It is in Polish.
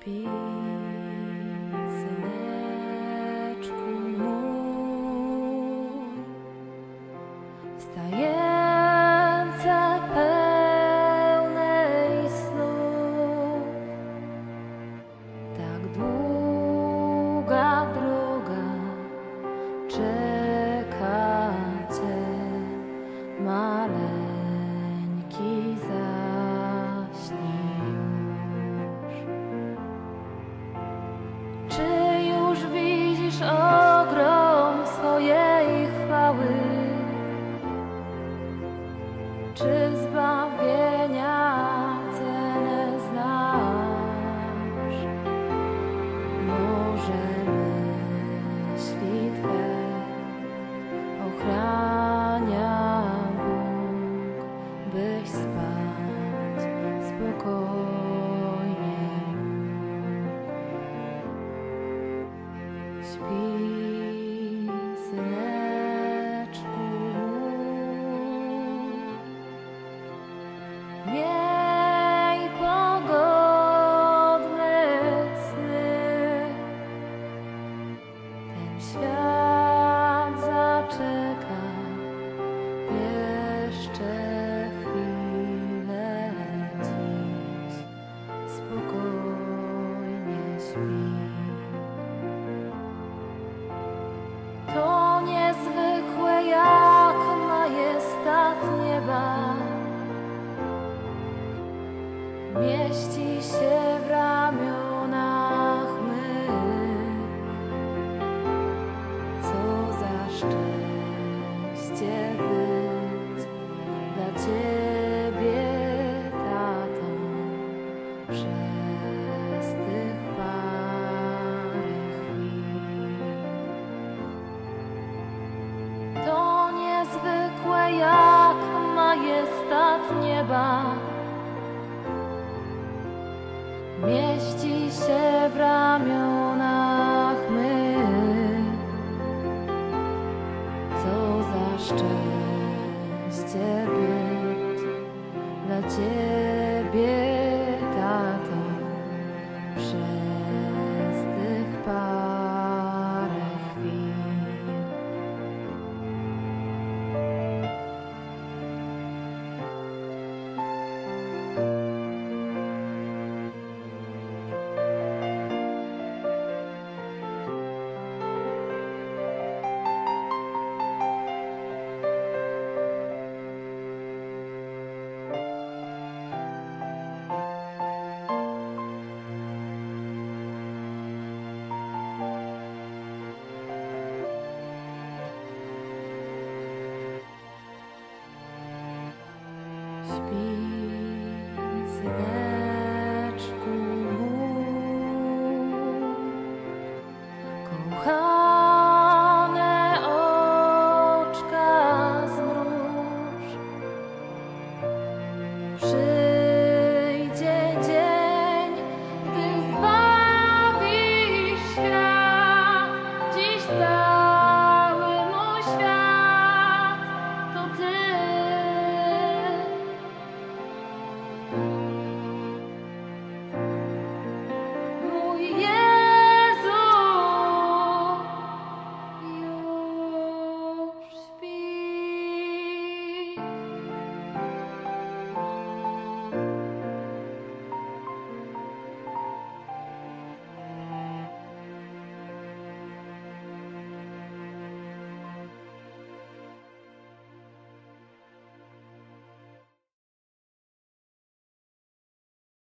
Śpi, Czy zbawienia znasz? Może Bóg, byś spać spokojnie. Śpi, To niezwykłe jak majestat nieba. Mieści się w ramionach mych. Co za niezwykłe jak majestat nieba. Mieści się w ramionach mych. Co za szczęście być dla Ciebie, tato, przez Śpi,